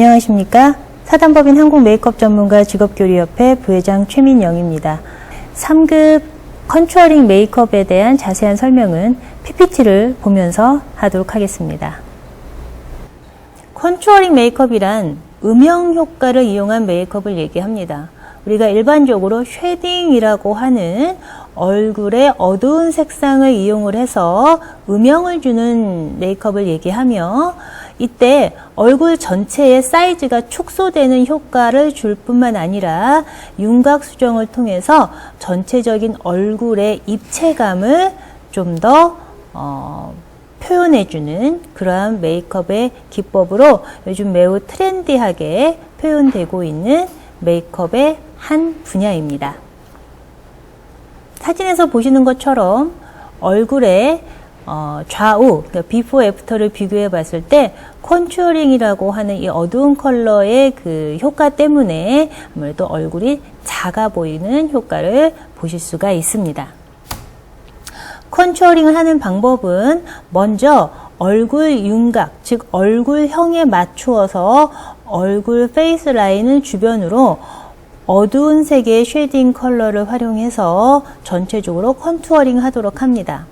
안녕하십니까? 사단법인 한국 메이크업 전문가 직업교류협회 부회장 최민영입니다. 3급 컨트롤링 메이크업에 대한 자세한 설명은 PPT를 보면서 하도록 하겠습니다. 컨트롤링 메이크업이란 음영 효과를 이용한 메이크업을 얘기합니다. 우리가 일반적으로 쉐딩이라고 하는 얼굴에 어두운 색상을 이용을 해서 음영을 주는 메이크업을 얘기하며 이때 얼굴 전체의 사이즈가 축소되는 효과를 줄 뿐만 아니라 윤곽 수정을 통해서 전체적인 얼굴의 입체감을 좀더 어, 표현해주는 그러한 메이크업의 기법으로 요즘 매우 트렌디하게 표현되고 있는 메이크업의 한 분야입니다. 사진에서 보시는 것처럼 얼굴의 어, 좌우, 그러니까 비포 애프터를 비교해 봤을 때 컨투어링이라고 하는 이 어두운 컬러의 그 효과 때문에 아무래도 얼굴이 작아 보이는 효과를 보실 수가 있습니다. 컨투어링을 하는 방법은 먼저 얼굴 윤곽, 즉 얼굴형에 맞추어서 얼굴 페이스 라인을 주변으로 어두운 색의 쉐딩 컬러를 활용해서 전체적으로 컨투어링 하도록 합니다.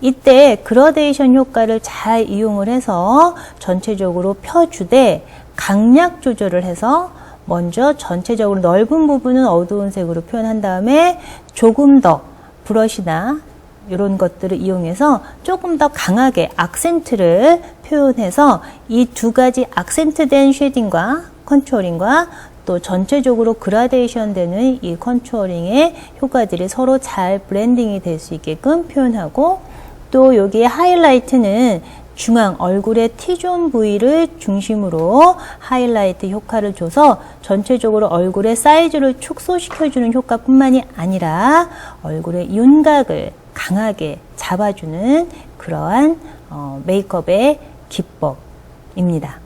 이때 그라데이션 효과를 잘 이용을 해서 전체적으로 펴주되 강약 조절을 해서 먼저 전체적으로 넓은 부분은 어두운 색으로 표현한 다음에 조금 더 브러시나 이런 것들을 이용해서 조금 더 강하게 악센트를 표현해서 이 두 가지 악센트된 쉐딩과 컨투어링과 또 전체적으로 그라데이션 되는 이 컨투어링의 효과들이 서로 잘 브랜딩이 될 수 있게끔 표현하고 또 여기에 하이라이트는 중앙 얼굴의 T존 부위를 중심으로 하이라이트 효과를 줘서 전체적으로 얼굴의 사이즈를 축소시켜주는 효과뿐만이 아니라 얼굴의 윤곽을 강하게 잡아주는 그러한 어, 메이크업의 기법입니다.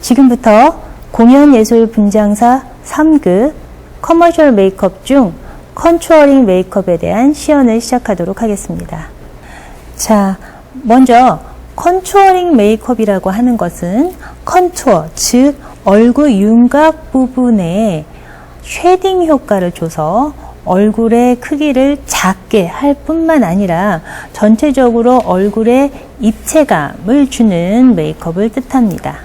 지금부터 공연예술 분장사 3급 커머셜 메이크업 중 컨투어링 메이크업에 대한 시연을 시작하도록 하겠습니다. 자, 먼저 컨투어링 메이크업이라고 하는 것은 컨투어, 즉 얼굴 윤곽 부분에 쉐딩 효과를 줘서 얼굴의 크기를 작게 할 뿐만 아니라 전체적으로 얼굴에 입체감을 주는 메이크업을 뜻합니다.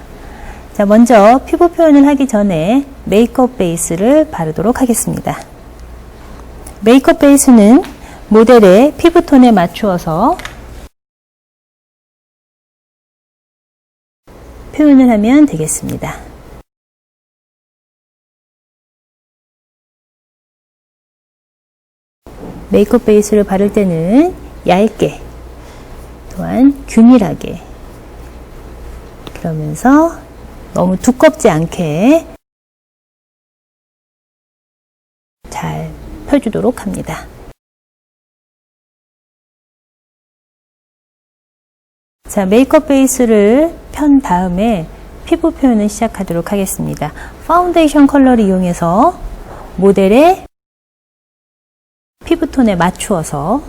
자, 먼저 피부 표현을 하기 전에 메이크업 베이스를 바르도록 하겠습니다. 메이크업 베이스는 모델의 피부톤에 맞추어서 표현을 하면 되겠습니다. 메이크업 베이스를 바를 때는 얇게 또한 균일하게 그러면서 너무 두껍지 않게 잘 펴주도록 합니다. 자, 메이크업 베이스를 편 다음에 피부 표현을 시작하도록 하겠습니다. 파운데이션 컬러를 이용해서 모델의 피부톤에 맞추어서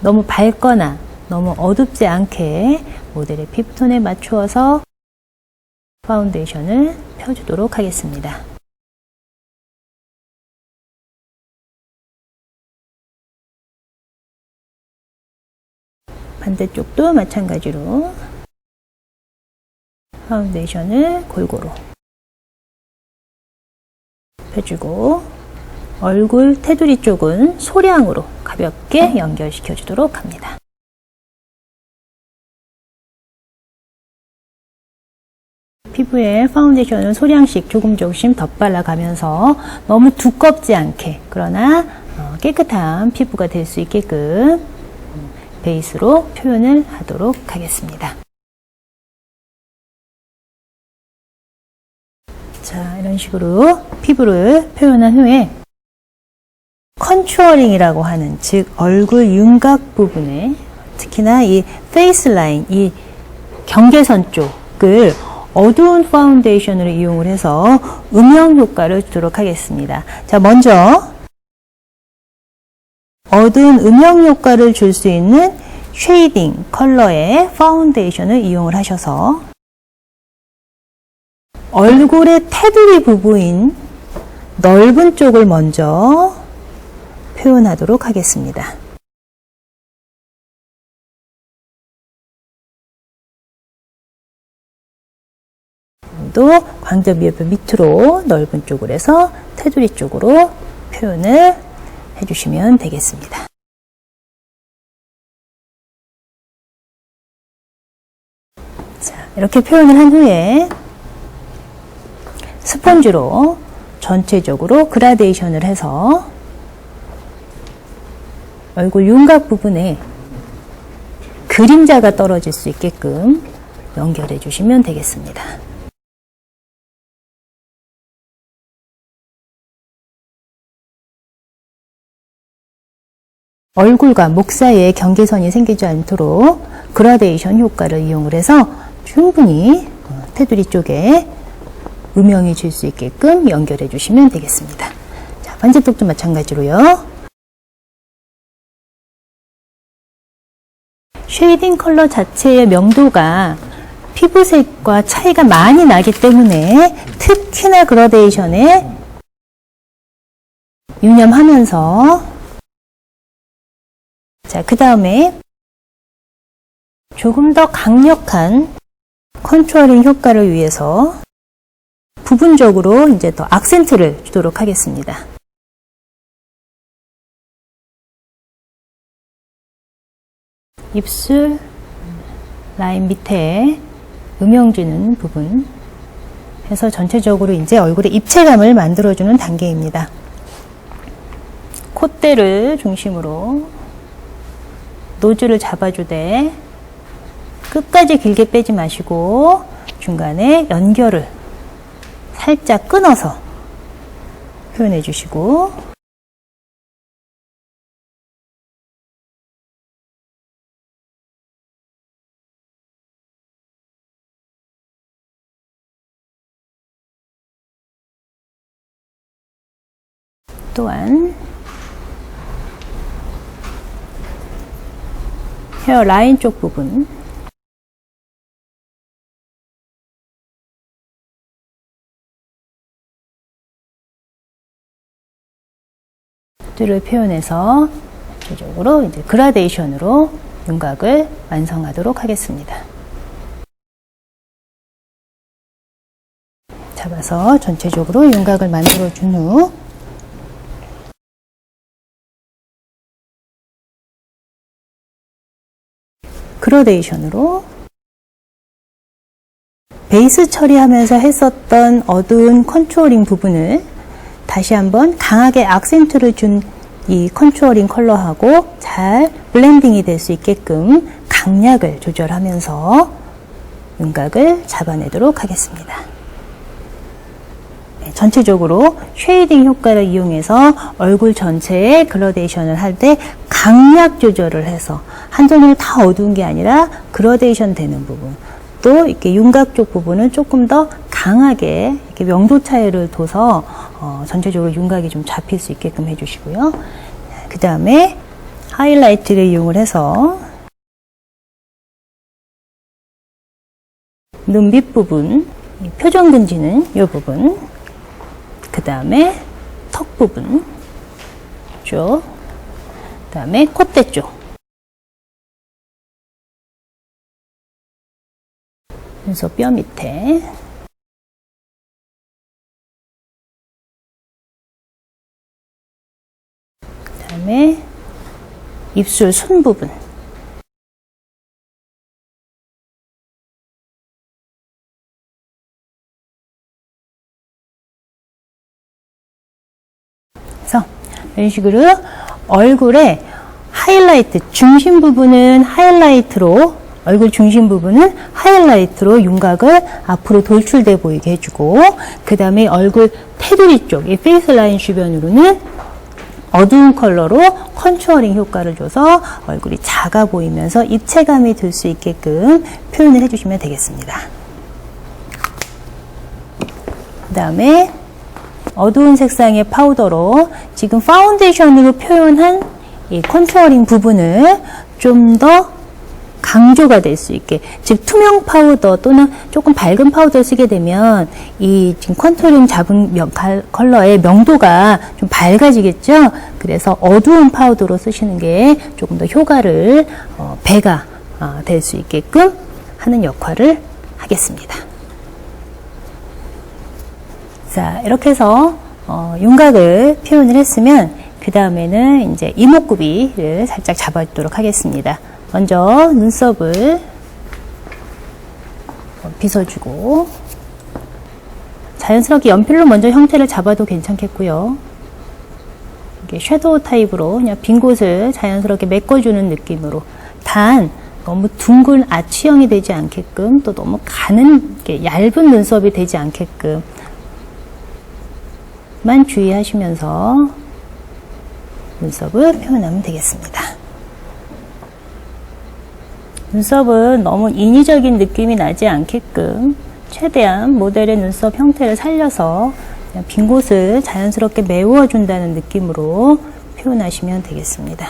너무 밝거나 너무 어둡지 않게 모델의 피부톤에 맞추어서 파운데이션을 펴주도록 하겠습니다. 반대쪽도 마찬가지로 파운데이션을 골고루 펴주고 얼굴 테두리 쪽은 소량으로 가볍게 연결시켜 주도록 합니다. 피부에 파운데이션을 소량씩 조금 조금씩 덧발라 가면서 너무 두껍지 않게 그러나 어, 깨끗한 피부가 될 수 있게끔 베이스로 표현을 하도록 하겠습니다. 자, 이런 식으로 피부를 표현한 후에 컨투어링이라고 하는 즉 얼굴 윤곽 부분에 특히나 이 페이스 라인, 이 경계선 쪽을 어두운 파운데이션으로 이용을 해서 음영 효과를 주도록 하겠습니다. 자, 먼저 어두운 음영 효과를 줄 수 있는 쉐이딩 컬러의 파운데이션을 이용을 하셔서 얼굴의 테두리 부부인 넓은 쪽을 먼저 표현하도록 하겠습니다. 또 광대 미엽뼈 밑으로 넓은 쪽으로 해서 테두리 쪽으로 표현을 해주시면 되겠습니다. 자, 이렇게 표현을 한 후에 스펀지로 전체적으로 그라데이션을 해서 얼굴 윤곽 부분에 그림자가 떨어질 수 있게끔 연결해 주시면 되겠습니다. 얼굴과 목 사이에 경계선이 생기지 않도록 그라데이션 효과를 이용을 해서 충분히 어, 테두리 쪽에 음영이 질 수 있게끔 연결해 주시면 되겠습니다. 자, 반지턱도 마찬가지로요. 쉐이딩 컬러 자체의 명도가 피부색과 차이가 많이 나기 때문에 특히나 그라데이션에 유념하면서 자, 그 다음에 조금 더 강력한 컨트롤링 효과를 위해서 부분적으로 이제 더 악센트를 주도록 하겠습니다. 입술 라인 밑에 음영 주는 부분 해서 전체적으로 이제 얼굴의 입체감을 만들어주는 단계입니다. 콧대를 중심으로 노즐을 잡아주되 끝까지 길게 빼지 마시고 중간에 연결을 살짝 끊어서 표현해 주시고. 또한 헤어 라인 쪽 부분 를 표현해서 전체적으로 이제 그라데이션으로 윤곽을 완성하도록 하겠습니다. 잡아서 전체적으로 윤곽을 만들어 준 후 그라데이션으로 베이스 처리하면서 했었던 어두운 컨트롤링 부분을 다시 한번 강하게 악센트를 준 이 컨트롤링 컬러하고 잘 블렌딩이 될 수 있게끔 강약을 조절하면서 윤곽을 잡아내도록 하겠습니다. 네, 전체적으로 쉐이딩 효과를 이용해서 얼굴 전체에 그라데이션을 할 때 강약 조절을 해서 한전으로 다 어두운 게 아니라 그라데이션 되는 부분 또 이렇게 윤곽 쪽 부분은 조금 더 강하게 이렇게 명도 차이를 둬서 어, 전체적으로 윤곽이 좀 잡힐 수 있게끔 해주시고요. 그 다음에 하이라이트를 이용을 해서 눈 밑부분, 표정 근지는 이 부분, 그 다음에 턱 부분 쪽, 그 다음에 콧대 쪽. 그래서 뼈 밑에. 그 다음에 입술 손 부분. 그래서 이런 식으로 얼굴에 하이라이트 중심 부분은 하이라이트로 얼굴 중심 부분은 하이라이트로 윤곽을 앞으로 돌출돼 보이게 해주고 그 다음에 얼굴 테두리 쪽, 이 페이스 라인 주변으로는 어두운 컬러로 컨투어링 효과를 줘서 얼굴이 작아 보이면서 입체감이 들 수 있게끔 표현을 해주시면 되겠습니다. 그 다음에 어두운 색상의 파우더로 지금 파운데이션으로 표현한 이 컨투어링 부분을 좀 더 강조가 될 수 있게 즉 투명 파우더 또는 조금 밝은 파우더를 쓰게 되면 이 지금 컨투링 잡은 명- 갈- 컬러의 명도가 좀 밝아지겠죠. 그래서 어두운 파우더로 쓰시는 게 조금 더 효과를 어, 배가 될수 있게끔 하는 역할을 하겠습니다. 자 이렇게 해서 어, 윤곽을 표현을 했으면 그 다음에는 이제 이목구비를 살짝 잡아주도록 하겠습니다. 먼저 눈썹을 빗어주고 자연스럽게 연필로 먼저 형태를 잡아도 괜찮겠고요. 이게 섀도우 타입으로 그냥 빈 곳을 자연스럽게 메꿔주는 느낌으로 단 너무 둥근 아치형이 되지 않게끔 또 너무 가는 게 얇은 눈썹이 되지 않게끔 만 주의하시면서 눈썹을 표현하면 되겠습니다. 눈썹은 너무 인위적인 느낌이 나지 않게끔 최대한 모델의 눈썹 형태를 살려서 빈 곳을 자연스럽게 메워준다는 느낌으로 표현하시면 되겠습니다.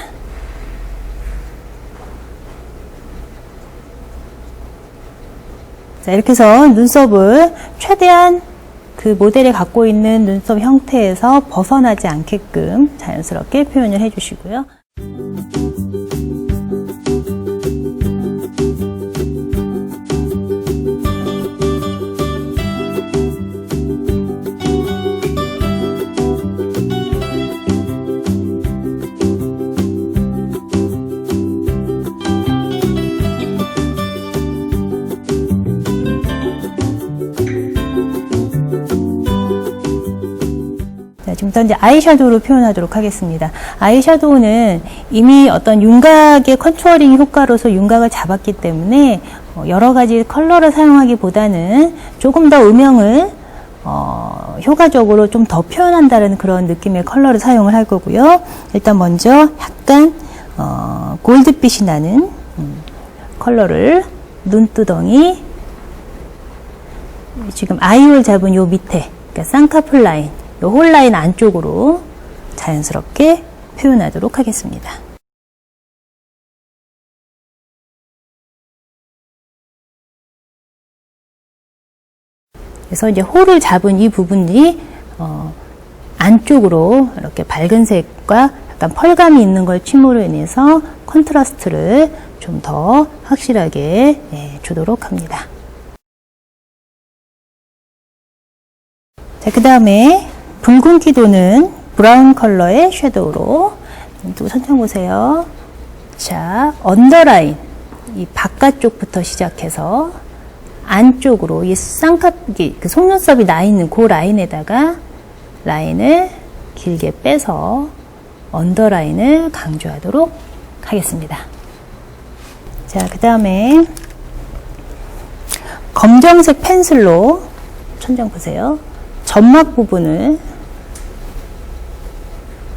자, 이렇게 해서 눈썹을 최대한 그 모델이 갖고 있는 눈썹 형태에서 벗어나지 않게끔 자연스럽게 표현을 해주시고요. 자, 지금부터 이제 아이섀도우로 표현하도록 하겠습니다. 아이섀도우는 이미 어떤 윤곽의 컨투어링 효과로서 윤곽을 잡았기 때문에 어, 여러 가지 컬러를 사용하기보다는 조금 더 음영을 어, 효과적으로 좀 더 표현한다는 그런 느낌의 컬러를 사용을 할 거고요. 일단 먼저 약간 어, 골드빛이 나는 음, 컬러를 눈두덩이 지금 아이홀 잡은 요 밑에 그러니까 쌍꺼풀 라인 요홀 라인 안쪽으로 자연스럽게 표현하도록 하겠습니다. 그래서 이제 홀을 잡은 이 부분이 어, 안쪽으로 이렇게 밝은 색과 약간 펄감이 있는 걸 침으로 인해서 컨트라스트를 좀 더 확실하게 예, 주도록 합니다. 자, 그 다음에 붉은 기 도는 브라운 컬러의 섀도우로 또 천천히 보세요. 자, 언더라인 이 바깥쪽부터 시작해서 안쪽으로 이 쌍꺼풀 그 속눈썹이 나 있는 그 라인에다가 라인을 길게 빼서 언더라인을 강조하도록 하겠습니다. 자, 그 다음에 검정색 펜슬로 천장 보세요. 점막 부분을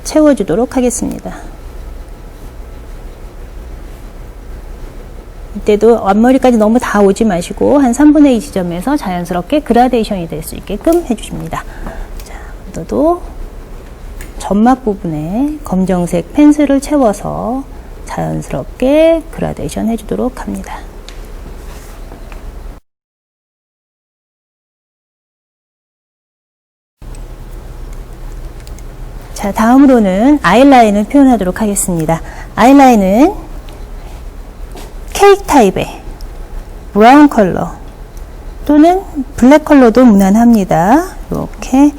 채워주도록 하겠습니다. 이때도 앞머리까지 너무 다 오지 마시고 한 3분의 2 지점에서 자연스럽게 그라데이션이 될 수 있게끔 해주십니다. 자, 너도 점막 부분에 검정색 펜슬을 채워서 자연스럽게 그라데이션 해주도록 합니다. 자, 다음으로는 아이라인을 표현하도록 하겠습니다. 아이라인은 케이크 타입의 브라운 컬러 또는 블랙 컬러도 무난합니다. 이렇게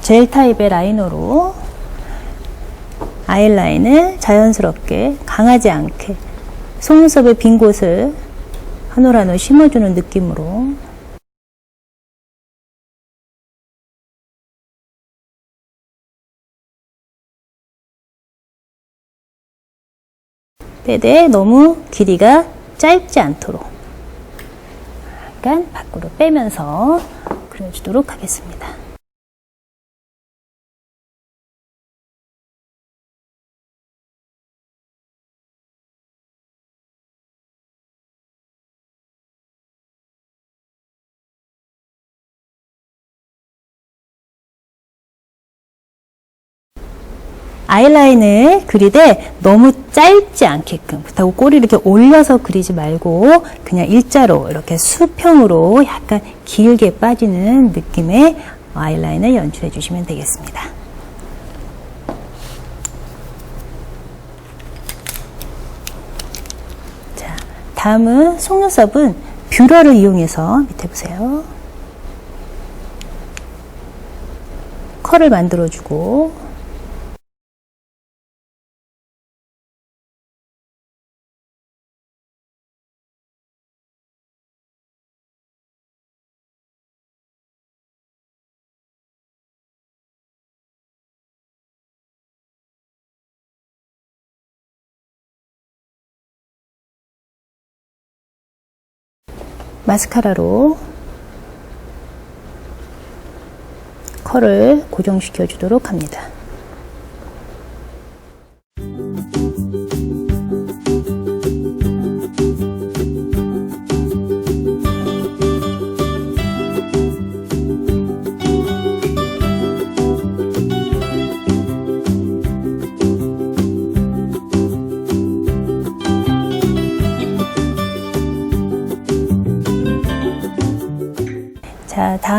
젤 타입의 라이너로 아이라인을 자연스럽게 강하지 않게 속눈썹의 빈 곳을 한올 한올 심어주는 느낌으로 빼되 너무 길이가 짧지 않도록 약간 밖으로 빼면서 그려주도록 하겠습니다. 아이라인을 그리되 너무 짧지 않게끔 그렇다고 꼬리를 이렇게 올려서 그리지 말고 그냥 일자로 이렇게 수평으로 약간 길게 빠지는 느낌의 아이라인을 연출해 주시면 되겠습니다. 자, 다음은 속눈썹은 뷰러를 이용해서 밑에 보세요. 컬을 만들어주고 마스카라로 컬을 고정시켜 주도록 합니다.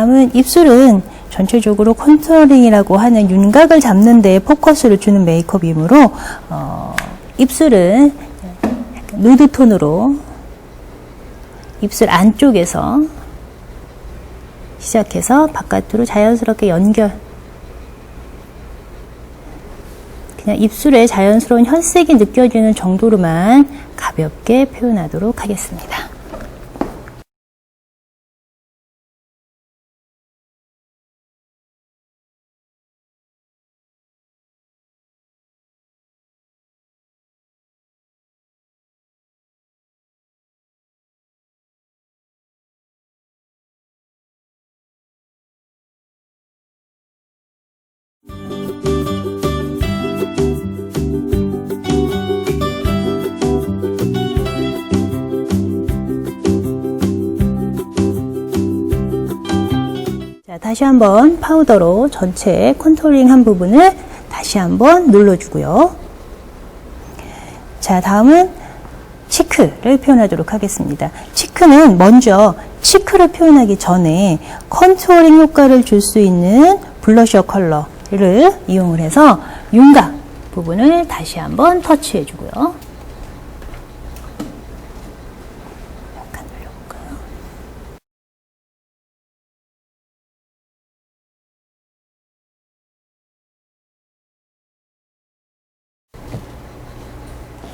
다음은 입술은 전체적으로 컨투어링이라고 하는 윤곽을 잡는 데 포커스를 주는 메이크업이므로 어, 입술은 누드 톤으로 입술 안쪽에서 시작해서 바깥으로 자연스럽게 연결 그냥 입술에 자연스러운 혈색이 느껴지는 정도로만 가볍게 표현하도록 하겠습니다. 다시 한번 파우더로 전체 컨투링 한 부분을 다시 한번 눌러주고요. 자, 다음은 치크를 표현하도록 하겠습니다. 치크는 먼저 치크를 표현하기 전에 컨투어링 효과를 줄 수 있는 블러셔 컬러를 이용을 해서 윤곽 부분을 다시 한번 터치해 주고요. 약간 올려볼까요?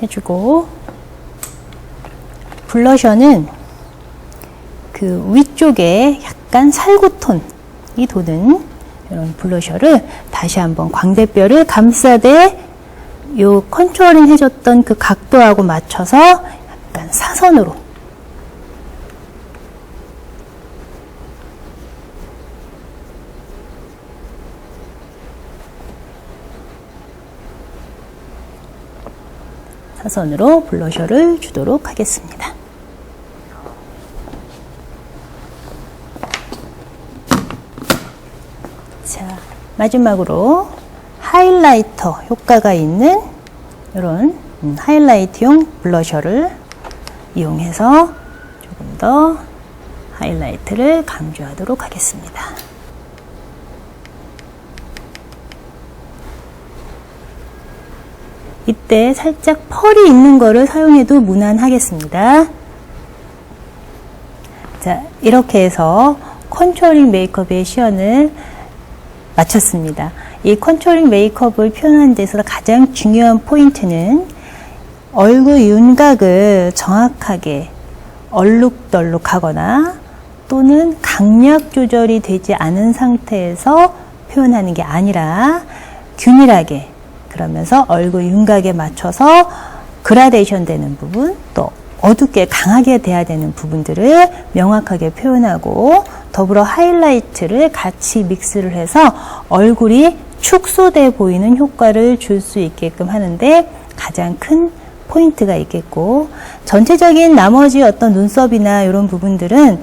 해주고. 블러셔는 그 위쪽에 약간 살구톤이 도는 이런 블러셔를 다시 한번 광대뼈를 감싸되 요 컨트롤링 해줬던 그 각도하고 맞춰서 약간 사선으로 사선으로 블러셔를 주도록 하겠습니다. 자, 마지막으로 하이라이터 효과가 있는 이런 음, 하이라이트용 블러셔를 이용해서 조금 더 하이라이트를 강조하도록 하겠습니다. 이때 살짝 펄이 있는 거를 사용해도 무난하겠습니다. 자, 이렇게 해서 컨트롤링 메이크업의 시연을 마쳤습니다. 이 컨트롤링 메이크업을 표현하는 데서 가장 중요한 포인트는 얼굴 윤곽을 정확하게 얼룩덜룩하거나 또는 강약 조절이 되지 않은 상태에서 표현하는 게 아니라 균일하게 그러면서 얼굴 윤곽에 맞춰서 그라데이션 되는 부분 또 어둡게 강하게 돼야 되는 부분들을 명확하게 표현하고 더불어 하이라이트를 같이 믹스를 해서 얼굴이 축소돼 보이는 효과를 줄 수 있게끔 하는데 가장 큰 포인트가 있겠고 전체적인 나머지 어떤 눈썹이나 이런 부분들은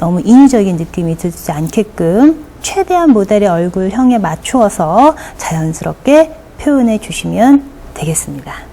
너무 인위적인 느낌이 들지 않게끔 최대한 모델의 얼굴형에 맞추어서 자연스럽게 표현해 주시면 되겠습니다.